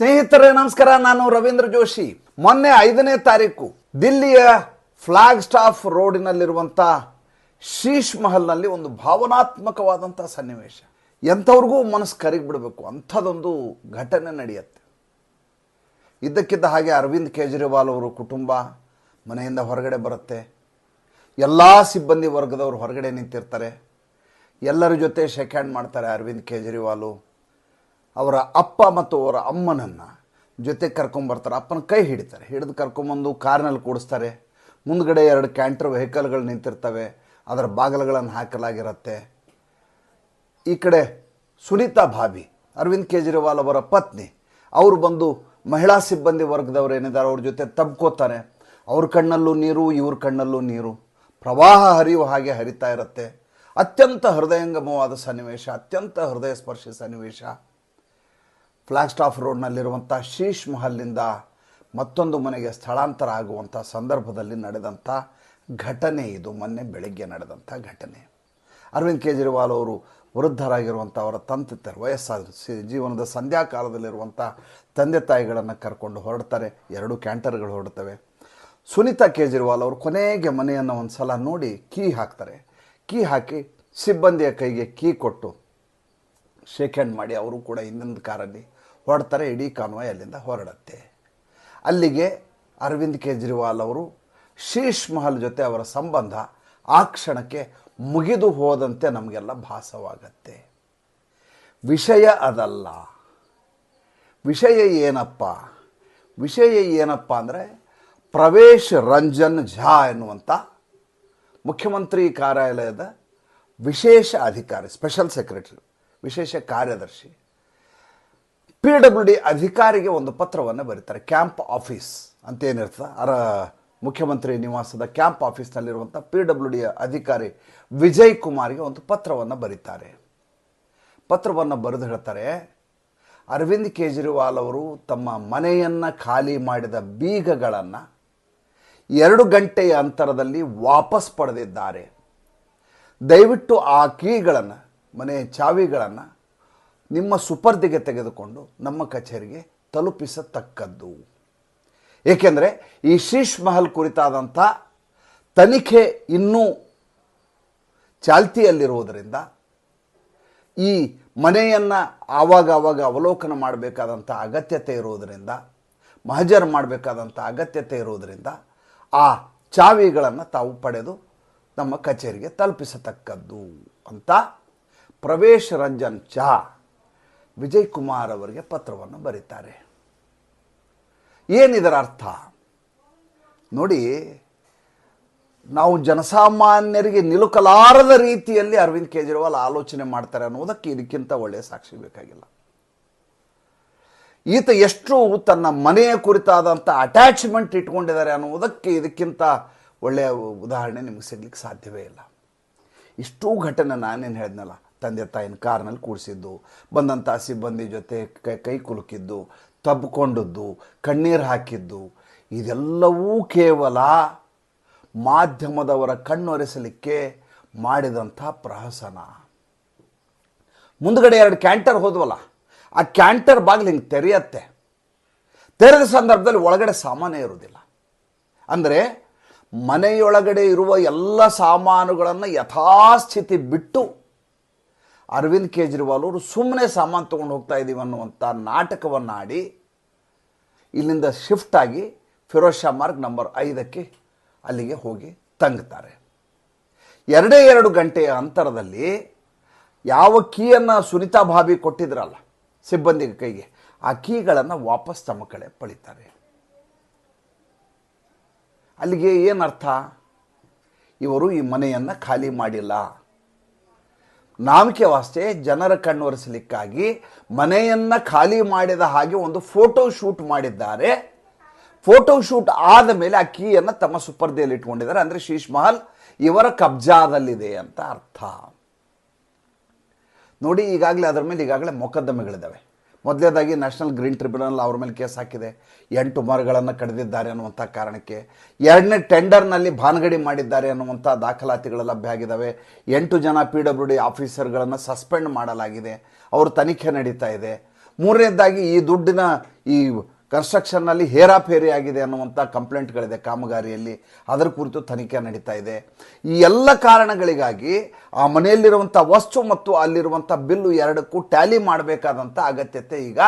ಸ್ನೇಹಿತರೆ, ನಮಸ್ಕಾರ. ನಾನು ರವೀಂದ್ರ ಜೋಶಿ. ಮೊನ್ನೆ ಐದನೇ ತಾರೀಕು ದಿಲ್ಲಿಯ ಫ್ಲಾಗ್ ಸ್ಟಾಫ್ ರೋಡಿನಲ್ಲಿರುವಂಥ ಶೀಶ್ ಮಹಲ್ನಲ್ಲಿ ಒಂದು ಭಾವನಾತ್ಮಕವಾದಂಥ ಸನ್ನಿವೇಶ. ಎಂಥವ್ರಿಗೂ ಮನಸ್ಸು ಕರಿಗೆ ಬಿಡಬೇಕು ಅಂಥದ್ದೊಂದು ಘಟನೆ ನಡೆಯುತ್ತೆ. ಇದ್ದಕ್ಕಿದ್ದ ಹಾಗೆ ಅರವಿಂದ್ ಕೇಜ್ರಿವಾಲ್ ಅವರು ಕುಟುಂಬ ಮನೆಯಿಂದ ಹೊರಗಡೆ ಬರುತ್ತೆ. ಎಲ್ಲ ಸಿಬ್ಬಂದಿ ವರ್ಗದವರು ಹೊರಗಡೆ ನಿಂತಿರ್ತಾರೆ. ಎಲ್ಲರ ಜೊತೆ ಶೇಕ್ ಹ್ಯಾಂಡ್ ಮಾಡ್ತಾರೆ ಅರವಿಂದ್ ಕೇಜ್ರಿವಾಲು. ಅವರ ಅಪ್ಪ ಮತ್ತು ಅವರ ಅಮ್ಮನನ್ನು ಜೊತೆ ಕರ್ಕೊಂಬರ್ತಾರೆ ಅಪ್ಪನ ಕೈ ಹಿಡಿತಾರೆ. ಹಿಡಿದು ಕರ್ಕೊಂಬಂದು ಕಾರ್ನಲ್ಲಿ ಕೂಡಿಸ್ತಾರೆ. ಮುಂದ್ಗಡೆ ಎರಡು ಕ್ಯಾಂಟರ್ ವೆಹಿಕಲ್ಗಳು ನಿಂತಿರ್ತವೆ. ಅದರ ಬಾಗಿಲುಗಳನ್ನು ಹಾಕಲಾಗಿರುತ್ತೆ. ಈ ಕಡೆ ಸುನೀತಾ ಭಾಬಿ, ಅರವಿಂದ್ ಕೇಜ್ರಿವಾಲ್ ಅವರ ಪತ್ನಿ, ಅವರು ಬಂದು ಮಹಿಳಾ ಸಿಬ್ಬಂದಿ ವರ್ಗದವರು ಏನಿದ್ದಾರೆ, ಅವ್ರ ಜೊತೆ ತಬ್ಕೋತಾರೆ. ಅವ್ರ ಕಣ್ಣಲ್ಲೂ ನೀರು, ಇವ್ರ ಕಣ್ಣಲ್ಲೂ ನೀರು. ಪ್ರವಾಹ ಹರಿಯುವ ಹಾಗೆ ಹರಿತಾ ಇರುತ್ತೆ. ಅತ್ಯಂತ ಹೃದಯಂಗಮವಾದ ಸನ್ನಿವೇಶ, ಅತ್ಯಂತ ಹೃದಯ ಸ್ಪರ್ಶಿ ಸನ್ನಿವೇಶ. ಫ್ಲಾಗ್ ಸ್ಟಾಫ್ ರೋಡ್ನಲ್ಲಿರುವಂಥ ಶೀಶ್ ಮಹಲ್ನಿಂದ ಮತ್ತೊಂದು ಮನೆಗೆ ಸ್ಥಳಾಂತರ ಆಗುವಂಥ ಸಂದರ್ಭದಲ್ಲಿ ನಡೆದಂಥ ಘಟನೆ ಇದು. ಮೊನ್ನೆ ಬೆಳಗ್ಗೆ ನಡೆದಂಥ ಘಟನೆ. ಅರವಿಂದ್ ಕೇಜ್ರಿವಾಲ್ ಅವರು ವೃದ್ಧರಾಗಿರುವಂಥ ಅವರ ತಂತಿತ್ತರು ವಯಸ್ಸಾದ ಜೀವನದ ಸಂಧ್ಯಾ ಕಾಲದಲ್ಲಿರುವಂಥ ತಂದೆ ತಾಯಿಗಳನ್ನು ಕರ್ಕೊಂಡು ಹೊರಡ್ತಾರೆ. ಎರಡು ಕ್ಯಾಂಟರ್ಗಳು ಹೊರಡ್ತವೆ. ಸುನೀತಾ ಕೇಜ್ರಿವಾಲ್ ಅವರು ಕೊನೆಗೆ ಮನೆಯನ್ನು ಒಂದು ಸಲ ನೋಡಿ ಕೀ ಹಾಕ್ತಾರೆ. ಕೀ ಹಾಕಿ ಸಿಬ್ಬಂದಿಯ ಕೈಗೆ ಕೀ ಕೊಟ್ಟು ಶೇಕ್ ಹ್ಯಾಂಡ್ ಮಾಡಿ, ಅವರು ಕೂಡ ಇನ್ನೊಂದು ಕಾರಲ್ಲಿ ಹೊರಡ್ತಾರೆ ಇಡೀ ಕಾನ್ವಾಯ್ ಅಲ್ಲಿಂದ ಹೊರಡುತ್ತೆ. ಅಲ್ಲಿಗೆ ಅರವಿಂದ್ ಕೇಜ್ರಿವಾಲ್ ಅವರು, ಶೀಶ್ ಮಹಲ್ ಜೊತೆ ಅವರ ಸಂಬಂಧ ಆ ಕ್ಷಣಕ್ಕೆ ಮುಗಿದು ಹೋದಂತೆ ನಮಗೆಲ್ಲ ಭಾಸವಾಗತ್ತೆ. ವಿಷಯ ಅದಲ್ಲ. ವಿಷಯ ಏನಪ್ಪ? ವಿಷಯ ಏನಪ್ಪ ಅಂದರೆ ಪ್ರವೇಶ್ ರಂಜನ್ ಝಾ ಎನ್ನುವಂಥ ಮುಖ್ಯಮಂತ್ರಿ ಕಾರ್ಯಾಲಯದ ವಿಶೇಷ ಅಧಿಕಾರಿ ಸ್ಪೆಷಲ್ ಸೆಕ್ರೆಟರಿ ವಿಶೇಷ ಕಾರ್ಯದರ್ಶಿ. ಪಿ ಡಬ್ಲ್ಯೂ ಡಿ ಅಧಿಕಾರಿಗೆ ಒಂದು ಪತ್ರವನ್ನು ಬರೀತಾರೆ. ಕ್ಯಾಂಪ್ ಆಫೀಸ್ ಅಂತ ಏನಿರ್ತದೆ? ಅರ ಮುಖ್ಯಮಂತ್ರಿ ನಿವಾಸದ ಕ್ಯಾಂಪ್ ಆಫೀಸ್ನಲ್ಲಿರುವಂಥ ಪಿ ಡಬ್ಲ್ಯೂ ಡಿ ಅಧಿಕಾರಿ ವಿಜಯ್ ಕುಮಾರ್ಗೆ ಒಂದು ಪತ್ರವನ್ನು ಬರೀತಾರೆ. ಪತ್ರವನ್ನು ಬರೆದು ಹೇಳ್ತಾರೆ, ಅರವಿಂದ್ ಕೇಜ್ರಿವಾಲ್ ಅವರು ತಮ್ಮ ಮನೆಯನ್ನು ಖಾಲಿ ಮಾಡಿದ ಬೀಗಗಳನ್ನು ಎರಡು ಗಂಟೆಯ ಅಂತರದಲ್ಲಿ ವಾಪಸ್ ಪಡೆದಿದ್ದಾರೆ. ದಯವಿಟ್ಟು ಆ ಕೀಗಳನ್ನು ಮನೆಯ ಚಾವಿಗಳನ್ನು ನಿಮ್ಮ ಸುಪರ್ದಿಗೆ ತೆಗೆದುಕೊಂಡು ನಮ್ಮ ಕಚೇರಿಗೆ ತಲುಪಿಸತಕ್ಕದ್ದು. ಏಕೆಂದರೆ ಈ ಶೀಶ್ ಮಹಲ್ ಕುರಿತಾದಂಥ ತನಿಖೆ ಇನ್ನೂ ಚಾಲ್ತಿಯಲ್ಲಿರುವುದರಿಂದ ಈ ಮನೆಯನ್ನು ಆವಾಗ ಆವಾಗ ಅವಲೋಕನ ಮಾಡಬೇಕಾದಂಥ ಅಗತ್ಯತೆ ಇರುವುದರಿಂದ, ಮಹಜರ್ ಮಾಡಬೇಕಾದಂಥ ಅಗತ್ಯತೆ ಇರುವುದರಿಂದ ಆ ಚಾವಿಗಳನ್ನು ತಾವು ಪಡೆದು ನಮ್ಮ ಕಚೇರಿಗೆ ತಲುಪಿಸತಕ್ಕದ್ದು ಅಂತ ಪ್ರವೇಶ್ ರಂಜನ್ ಚಾ ವಿಜಯ್ ಕುಮಾರ್ ಅವರಿಗೆ ಪತ್ರವನ್ನು ಬರೀತಾರೆ. ಏನಿದರ ಅರ್ಥ? ನೋಡಿ, ನಾವು ಜನಸಾಮಾನ್ಯರಿಗೆ ನಿಲುಕಲಾರದ ರೀತಿಯಲ್ಲಿ ಅರವಿಂದ್ ಕೇಜ್ರಿವಾಲ್ ಆಲೋಚನೆ ಮಾಡ್ತಾರೆ ಅನ್ನೋದಕ್ಕೆ ಇದಕ್ಕಿಂತ ಒಳ್ಳೆಯ ಸಾಕ್ಷಿ ಬೇಕಾಗಿಲ್ಲ. ಈತ ಎಷ್ಟು ತನ್ನ ಮನೆಯ ಕುರಿತಾದಂಥ ಅಟ್ಯಾಚ್ಮೆಂಟ್ ಇಟ್ಕೊಂಡಿದ್ದಾರೆ ಅನ್ನುವುದಕ್ಕೆ ಇದಕ್ಕಿಂತ ಒಳ್ಳೆಯ ಉದಾಹರಣೆ ನಿಮಗೆ ಸಿಗ್ಲಿಕ್ಕೆ ಸಾಧ್ಯವೇ ಇಲ್ಲ. ಇಷ್ಟೂ ಘಟನೆ ನಾನೇನು ಹೇಳಿದ್ನಲ್ಲ ತಂದೆ ತಾಯಿನ ಕಾರ್ನಲ್ಲಿ ಕೂಡಿಸಿದ್ದು ಬಂದಂಥ ಸಿಬ್ಬಂದಿ ಜೊತೆ ಕೈ ಕೈ ಕುಲುಕಿದ್ದು, ತಬ್ಬಿಕೊಂಡದ್ದು, ಕಣ್ಣೀರು ಹಾಕಿದ್ದು, ಇದೆಲ್ಲವೂ ಕೇವಲ ಮಾಧ್ಯಮದವರ ಕಣ್ಣೊರೆಸಲಿಕ್ಕೆ ಮಾಡಿದಂಥ ಪ್ರಹಸನ. ಮುಂದ್ಗಡೆ ಎರಡು ಕ್ಯಾಂಟರ್ ಹೋದ್ವಲ್ಲ, ಆ ಕ್ಯಾಂಟರ್ ಬಾಗಿಲು ಹಿಂಗೆ ತೆರೆಯತ್ತೆ. ತೆರೆದ ಸಂದರ್ಭದಲ್ಲಿ ಒಳಗಡೆ ಸಾಮಾನೇ ಇರುವುದಿಲ್ಲ. ಅಂದರೆ ಮನೆಯೊಳಗಡೆ ಇರುವ ಎಲ್ಲ ಸಾಮಾನುಗಳನ್ನು ಯಥಾಸ್ಥಿತಿ ಬಿಟ್ಟು ಅರವಿಂದ್ ಕೇಜ್ರಿವಾಲ್ ಅವರು ಸುಮ್ಮನೆ ಸಾಮಾನು ತೊಗೊಂಡು ಹೋಗ್ತಾ ಇದ್ದೀವಿ ಅನ್ನುವಂಥ ನಾಟಕವನ್ನು ಆಡಿ ಇಲ್ಲಿಂದ ಶಿಫ್ಟ್ ಆಗಿ ಫಿರೋಜ್ ಶಾ ಮಾರ್ಗ್ ನಂಬರ್ ಐದಕ್ಕೆ ಅಲ್ಲಿಗೆ ಹೋಗಿ ತಂಗುತ್ತಾರೆ ಎರಡೇ ಎರಡು ಗಂಟೆಯ ಅಂತರದಲ್ಲಿ ಯಾವ ಕೀಯನ್ನು ಸುನಿತಾ ಭಾಬಿ ಕೊಟ್ಟಿದ್ರಲ್ಲ ಸಿಬ್ಬಂದಿ ಕೈಗೆ, ಆ ಕೀಗಳನ್ನು ವಾಪಸ್ ತಮ್ಮ ಕಡೆ ಪಳಿತಾರೆ. ಅಲ್ಲಿಗೆ ಏನರ್ಥ ಇವರು ಈ ಮನೆಯನ್ನು ಖಾಲಿ ಮಾಡಿಲ್ಲ. ನಾಮಕೆ ವಾಸ್ತೆ ಜನರ ಕಣ್ಣೊರೆಸಲಿಕ್ಕಾಗಿ ಮನೆಯನ್ನು ಖಾಲಿ ಮಾಡಿದ ಹಾಗೆ ಒಂದು ಫೋಟೋ ಶೂಟ್ ಮಾಡಿದ್ದಾರೆ. ಫೋಟೋ ಶೂಟ್ ಆದ ಮೇಲೆ ಆ ಕೀಯನ್ನು ತಮ್ಮ ಸುಪರ್ದಿಯಲ್ಲಿ ಇಟ್ಕೊಂಡಿದ್ದಾರೆ. ಅಂದರೆ ಶೀಶ್ ಮಹಲ್ ಇವರ ಕಬ್ಜಾದಲ್ಲಿದೆ ಅಂತ ಅರ್ಥ. ನೋಡಿ, ಈಗಾಗಲೇ ಅದರ ಮೇಲೆ ಈಗಾಗಲೇ ಮೊಕದ್ದಮೆಗಳಿದ್ದಾವೆ. ಮೊದಲನೇದಾಗಿ ನ್ಯಾಷನಲ್ ಗ್ರೀನ್ ಟ್ರಿಬ್ಯುನಲ್ ಅವ್ರ ಮೇಲೆ ಕೇಸ್ ಹಾಕಿದೆ. ಎಂಟು ಮರಗಳನ್ನು ಕಡಿದಿದ್ದಾರೆ ಅನ್ನುವಂಥ ಕಾರಣಕ್ಕೆ. ಎರಡನೇ ಟೆಂಡರ್ನಲ್ಲಿ ಭಾನಗಡಿ ಮಾಡಿದ್ದಾರೆ ಅನ್ನುವಂಥ ದಾಖಲಾತಿಗಳು ಲಭ್ಯ ಆಗಿದ್ದಾವೆ ಎಂಟು ಜನ ಪಿ ಡಬ್ಲ್ಯೂ ಡಿ ಆಫೀಸರ್ಗಳನ್ನು ಸಸ್ಪೆಂಡ್ ಮಾಡಲಾಗಿದೆ. ಅವ್ರ ತನಿಖೆ ನಡೀತಾ ಇದೆ. ಮೂರನೇದಾಗಿ ಈ ದುಡ್ಡಿನ ಈ ಕನ್ಸ್ಟ್ರಕ್ಷನ್ನಲ್ಲಿ ಹೇರಾಫೇರಿ ಆಗಿದೆ ಅನ್ನುವಂಥ ಕಂಪ್ಲೇಂಟ್ಗಳಿದೆ ಕಾಮಗಾರಿಯಲ್ಲಿ. ಅದರ ಕುರಿತು ತನಿಖೆ ನಡೀತಾ ಇದೆ. ಈ ಎಲ್ಲ ಕಾರಣಗಳಿಗಾಗಿ ಆ ಮನೆಯಲ್ಲಿರುವಂಥ ವಸ್ತು ಮತ್ತು ಅಲ್ಲಿರುವಂಥ ಬಿಲ್ಲು ಎರಡಕ್ಕೂ ಟ್ಯಾಲಿ ಮಾಡಬೇಕಾದಂಥ ಅಗತ್ಯತೆ ಈಗ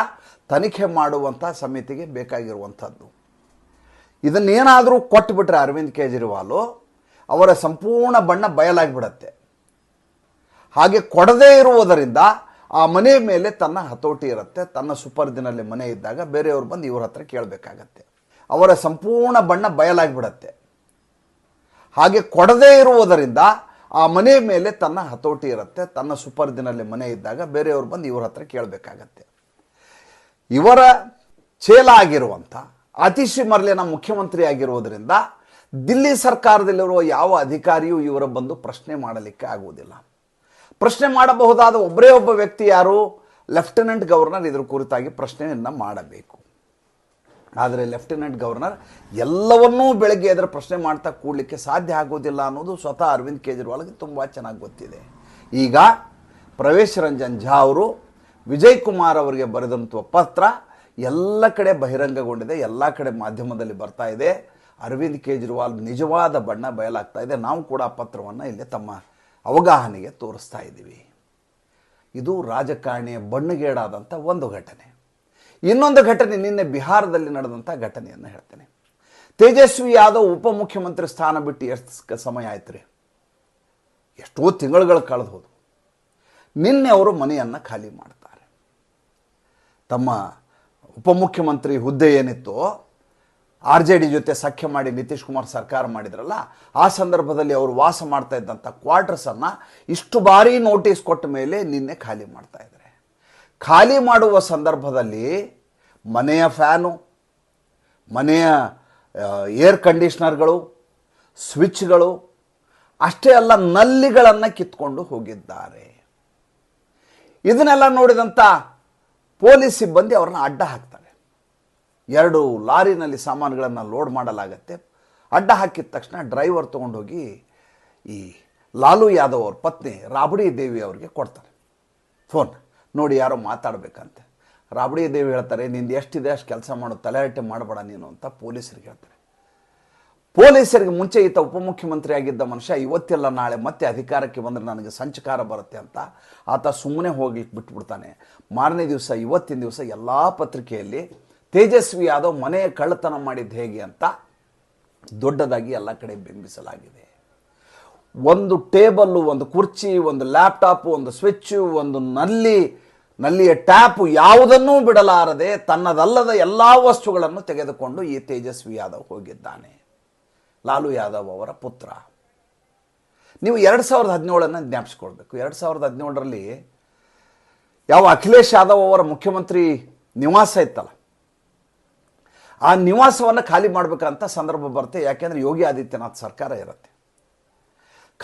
ತನಿಖೆ ಮಾಡುವಂಥ ಸಮಿತಿಗೆ ಬೇಕಾಗಿರುವಂಥದ್ದು. ಇದನ್ನೇನಾದರೂ ಕೊಟ್ಟುಬಿಟ್ರೆ ಅರವಿಂದ್ ಕೇಜ್ರಿವಾಲು ಅವರ ಸಂಪೂರ್ಣ ಬಣ್ಣ ಬಯಲಾಗಿಬಿಡತ್ತೆ. ಹಾಗೆ ಕೊಡದೇ ಇರುವುದರಿಂದ ಆ ಮನೆ ಮೇಲೆ ತನ್ನ ಹತೋಟಿ ಇರುತ್ತೆ. ತನ್ನ ಸುಪರ್ದಿನಲ್ಲಿ ಮನೆ ಇದ್ದಾಗ ಬೇರೆಯವರು ಬಂದು ಇವ್ರ ಹತ್ರ ಕೇಳಬೇಕಾಗತ್ತೆ. ಅವರ ಸಂಪೂರ್ಣ ಬಣ್ಣ ಬಯಲಾಗಿಬಿಡತ್ತೆ. ಹಾಗೆ ಕೊಡದೇ ಇರುವುದರಿಂದ ಆ ಮನೆ ಮೇಲೆ ತನ್ನ ಹತೋಟಿ ಇರುತ್ತೆ. ತನ್ನ ಸುಪರ್ದಿನಲ್ಲಿ ಮನೆ ಇದ್ದಾಗ ಬೇರೆಯವರು ಬಂದು ಇವ್ರ ಹತ್ರ ಕೇಳಬೇಕಾಗತ್ತೆ. ಇವರ ಚೇಲ ಆಗಿರುವಂಥ ಅತಿಶಿ ಮರ್ಲಿನ ಮುಖ್ಯಮಂತ್ರಿ ಆಗಿರುವುದರಿಂದ ದಿಲ್ಲಿ ಸರ್ಕಾರದಲ್ಲಿರುವ ಯಾವ ಅಧಿಕಾರಿಯೂ ಇವರ ಬಂದು ಪ್ರಶ್ನೆ ಮಾಡಲಿಕ್ಕೆ ಆಗುವುದಿಲ್ಲ. ಪ್ರಶ್ನೆ ಮಾಡಬಹುದಾದ ಒಬ್ಬರೇ ಒಬ್ಬ ವ್ಯಕ್ತಿ ಯಾರು? ಲೆಫ್ಟಿನೆಂಟ್ ಗವರ್ನರ್ ಇದ್ರ ಕುರಿತಾಗಿ ಪ್ರಶ್ನೆಯನ್ನು ಮಾಡಬೇಕು. ಆದರೆ ಲೆಫ್ಟಿನೆಂಟ್ ಗವರ್ನರ್ ಎಲ್ಲವನ್ನೂ ಬೆಳಗ್ಗೆ ಅದರ ಪ್ರಶ್ನೆ ಮಾಡ್ತಾ ಕೂಡಲಿಕ್ಕೆ ಸಾಧ್ಯ ಆಗೋದಿಲ್ಲ ಅನ್ನೋದು ಸ್ವತಃ ಅರವಿಂದ್ ಕೇಜ್ರಿವಾಲ್ಗೆ ತುಂಬ ಚೆನ್ನಾಗಿ ಗೊತ್ತಿದೆ. ಈಗ ಪ್ರವೇಶ್ ರಂಜನ್ ಝಾ ಅವರು, ವಿಜಯ್ ಕುಮಾರ್ ಅವರಿಗೆ ಬರೆದಂಥ ಪತ್ರ ಎಲ್ಲ ಕಡೆ ಬಹಿರಂಗಗೊಂಡಿದೆ, ಎಲ್ಲ ಕಡೆ ಮಾಧ್ಯಮದಲ್ಲಿ ಬರ್ತಾ ಇದೆ. ಅರವಿಂದ್ ಕೇಜ್ರಿವಾಲ್ ನಿಜವಾದ ಬಣ್ಣ ಬಯಲಾಗ್ತಾ ಇದೆ. ನಾವು ಕೂಡ ಆ ಪತ್ರವನ್ನು ಇಲ್ಲಿ ತಮ್ಮ ಅವಗಾಹನೆಗೆ ತೋರಿಸ್ತಾ ಇದ್ದೀವಿ. ಇದು ರಾಜಕಾರಣಿಯ ಬಣ್ಣಗೇಡಾದಂಥ ಒಂದು ಘಟನೆ. ಇನ್ನೊಂದು ಘಟನೆ ನಿನ್ನೆ ಬಿಹಾರದಲ್ಲಿ ನಡೆದಂಥ ಘಟನೆಯನ್ನು ಹೇಳ್ತೇನೆ. ತೇಜಸ್ವಿ ಯಾದವ್ ಉಪಮುಖ್ಯಮಂತ್ರಿ ಸ್ಥಾನ ಬಿಟ್ಟು ಎಷ್ಟು ಸಮಯ ಆಯ್ತು ರೀ ಎಷ್ಟೋ ತಿಂಗಳುಗಳು ಕಳೆದು ಹೋದು ನಿನ್ನೆ ಅವರು ಮನೆಯನ್ನು ಖಾಲಿ ಮಾಡ್ತಾರೆ. ತಮ್ಮ ಉಪಮುಖ್ಯಮಂತ್ರಿ ಹುದ್ದೆ ಏನಿತ್ತು ಆರ್ ಜೆ ಡಿ ಜೊತೆ ಸಖ್ಯ ಮಾಡಿ ನಿತೀಶ್ ಕುಮಾರ್ ಸರ್ಕಾರ ಮಾಡಿದ್ರಲ್ಲ, ಆ ಸಂದರ್ಭದಲ್ಲಿ ಅವರು ವಾಸ ಮಾಡ್ತಾ ಇದ್ದಂಥ ಕ್ವಾರ್ಟರ್ಸನ್ನು ಇಷ್ಟು ಬಾರಿ ನೋಟಿಸ್ ಕೊಟ್ಟ ಮೇಲೆ ನಿನ್ನೆ ಖಾಲಿ ಮಾಡ್ತಾ ಇದ್ದಾರೆ. ಖಾಲಿ ಮಾಡುವ ಸಂದರ್ಭದಲ್ಲಿ ಮನೆಯ ಫ್ಯಾನು, ಮನೆಯ ಏರ್ ಕಂಡೀಷ್ನರ್ಗಳು, ಸ್ವಿಚ್ಗಳು, ಅಷ್ಟೇ ಅಲ್ಲ ನಲ್ಲಿಗಳನ್ನು ಕಿತ್ಕೊಂಡು ಹೋಗಿದ್ದಾರೆ. ಇದನ್ನೆಲ್ಲ ನೋಡಿದಂಥ ಪೊಲೀಸ್ ಸಿಬ್ಬಂದಿ ಅವ್ರನ್ನ ಅಡ್ಡ ಹಾಕ್ತಾರೆ. ಎರಡು ಲಾರಿನಲ್ಲಿ ಸಾಮಾನುಗಳನ್ನು ಲೋಡ್ ಮಾಡಲಾಗತ್ತೆ. ಅಡ್ಡ ಹಾಕಿದ ತಕ್ಷಣ ಡ್ರೈವರ್ ತೊಗೊಂಡೋಗಿ ಈ ಲಾಲು ಯಾದವ್ ಅವ್ರ ಪತ್ನಿ ರಾಬಡಿ ದೇವಿ ಅವ್ರಿಗೆ ಕೊಡ್ತಾರೆ. ಫೋನ್. ನೋಡಿ ಯಾರೋ ಮಾತಾಡಬೇಕಂತೆ. ರಾಬಡಿ ದೇವಿ ಹೇಳ್ತಾರೆ, ನಿಂದು ಎಷ್ಟಿದೆ? ಅಷ್ಟು ಕೆಲಸ ಮಾಡು, ತಲೆಹರಟೆ ಮಾಡಬೇಡ ನೀನು ಅಂತ ಪೊಲೀಸರಿಗೆ ಹೇಳ್ತಾರೆ. ಪೊಲೀಸರಿಗೆ ಮುಂಚೆ ಈತ ಉಪಮುಖ್ಯಮಂತ್ರಿ ಆಗಿದ್ದ ಮನುಷ್ಯ, ಇವತ್ತೆಲ್ಲ, ನಾಳೆ ಮತ್ತೆ ಅಧಿಕಾರಕ್ಕೆ ಬಂದರೆ ನನಗೆ ಸಂಚಕಾರ ಬರುತ್ತೆ ಅಂತ ಆತ ಸುಮ್ಮನೆ ಹೋಗ್ಲಿಕ್ಕೆ ಬಿಟ್ಬಿಡ್ತಾನೆ. ಮಾರನೇ ದಿವಸ, ಇವತ್ತಿನ ದಿವಸ ಎಲ್ಲ ಪತ್ರಿಕೆಯಲ್ಲಿ ತೇಜಸ್ವಿ ಯಾದವ್ ಮನೆಯ ಕಳ್ಳತನ ಮಾಡಿದ್ದು ಹೇಗೆ ಅಂತ ದೊಡ್ಡದಾಗಿ ಎಲ್ಲ ಕಡೆ ಬಿಂಬಿಸಲಾಗಿದೆ. ಒಂದು ಟೇಬಲ್ಲು, ಒಂದು ಕುರ್ಚಿ, ಒಂದು ಲ್ಯಾಪ್ಟಾಪು, ಒಂದು ಸ್ವಿಚ್ಚು, ಒಂದು ನಲ್ಲಿ ನಲ್ಲಿಯ ಟ್ಯಾಪು ಯಾವುದನ್ನೂ ಬಿಡಲಾರದೆ ತನ್ನದಲ್ಲದ ಎಲ್ಲ ವಸ್ತುಗಳನ್ನು ತೆಗೆದುಕೊಂಡು ಈ ತೇಜಸ್ವಿ ಯಾದವ್ ಹೋಗಿದ್ದಾನೆ. ಲಾಲು ಯಾದವ್ ಅವರ ಪುತ್ರ. ನೀವು ಎರಡು ಸಾವಿರದ ಹದಿನೇಳನ್ನು ಜ್ಞಾಪಿಸ್ಕೊಳ್ಬೇಕು. ಎರಡು ಸಾವಿರದ ಹದಿನೇಳರಲ್ಲಿ ಯಾವ ಅಖಿಲೇಶ್ ಯಾದವ್ ಅವರ ಮುಖ್ಯಮಂತ್ರಿ ನಿವಾಸ ಇತ್ತಲ್ಲ? ಆ ನಿವಾಸವನ್ನು ಖಾಲಿ ಮಾಡಬೇಕಂತ ಸಂದರ್ಭ ಬರುತ್ತೆ. ಯಾಕೆಂದರೆ ಯೋಗಿ ಆದಿತ್ಯನಾಥ್ ಸರ್ಕಾರ ಇರುತ್ತೆ.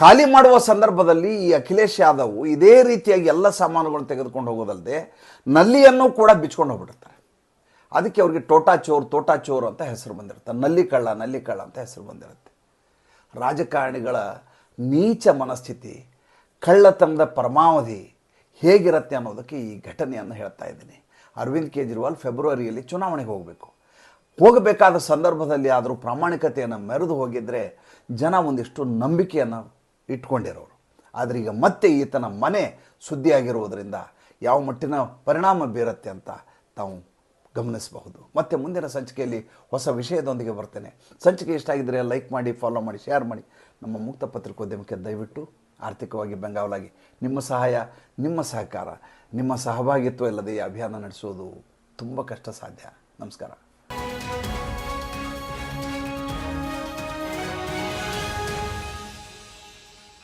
ಖಾಲಿ ಮಾಡುವ ಸಂದರ್ಭದಲ್ಲಿ ಈ ಅಖಿಲೇಶ್ ಯಾದವ್ ಇದೇ ರೀತಿಯಾಗಿ ಎಲ್ಲ ಸಾಮಾನುಗಳನ್ನು ತೆಗೆದುಕೊಂಡು ಹೋಗೋದಲ್ಲದೆ ನಲ್ಲಿಯನ್ನು ಕೂಡ ಬಿಚ್ಕೊಂಡು ಹೋಗ್ಬಿಡ್ತಾರೆ ಅದಕ್ಕೆ ಅವ್ರಿಗೆ ಟೋಟಾ ಚೋರ್, ತೋಟಾ ಚೋರ್ ಅಂತ ಹೆಸರು ಬಂದಿರುತ್ತೆ. ನಲ್ಲಿ ಕಳ್ಳ ನಲ್ಲಿ ಕಳ್ಳ ಅಂತ ಹೆಸರು ಬಂದಿರುತ್ತೆ. ರಾಜಕಾರಣಿಗಳ ನೀಚ ಮನಸ್ಥಿತಿ, ಕಳ್ಳತನದ ಪರಮಾವಧಿ ಹೇಗಿರುತ್ತೆ ಅನ್ನೋದಕ್ಕೆ ಈ ಘಟನೆಯನ್ನು ಹೇಳ್ತಾ ಇದ್ದೀನಿ. ಅರವಿಂದ್ ಕೇಜ್ರಿವಾಲ್ ಫೆಬ್ರವರಿಯಲ್ಲಿ ಚುನಾವಣೆಗೆ ಹೋಗಬೇಕು. ಹೋಗಬೇಕಾದ ಸಂದರ್ಭದಲ್ಲಿ ಆದರೂ ಪ್ರಾಮಾಣಿಕತೆಯನ್ನು ಮೆರೆದು ಹೋಗಿದ್ದರೆ ಜನ ಒಂದಿಷ್ಟು ನಂಬಿಕೆಯನ್ನು ಇಟ್ಕೊಂಡಿರೋರು. ಆದರೆ ಈಗ ಮತ್ತೆ ಈತನ ಮನೆ ಸುದ್ದಿಯಾಗಿರುವುದರಿಂದ ಯಾವ ಮಟ್ಟಿನ ಪರಿಣಾಮ ಬೀರುತ್ತೆ ಅಂತ ತಾವು ಗಮನಿಸಬಹುದು. ಮತ್ತೆ ಮುಂದಿನ ಸಂಚಿಕೆಯಲ್ಲಿ ಹೊಸ ವಿಷಯದೊಂದಿಗೆ ಬರ್ತೇನೆ. ಸಂಚಿಕೆ ಇಷ್ಟ ಆಗಿದ್ದರೆ ಲೈಕ್ ಮಾಡಿ ಫಾಲೋ ಮಾಡಿ ಶೇರ್ ಮಾಡಿ. ನಮ್ಮ ಮುಕ್ತ ಪತ್ರಿಕೋದ್ಯಮಕ್ಕೆ ದಯವಿಟ್ಟು ಆರ್ಥಿಕವಾಗಿ ಬೆಂಗಾವಲಾಗಿ. ನಿಮ್ಮ ಸಹಾಯ, ನಿಮ್ಮ ಸಹಕಾರ, ನಿಮ್ಮ ಸಹಭಾಗಿತ್ವ ಇಲ್ಲದೆ ಈ ಅಭಿಯಾನ ನಡೆಸೋದು ತುಂಬ ಕಷ್ಟ ಸಾಧ್ಯ. ನಮಸ್ಕಾರ.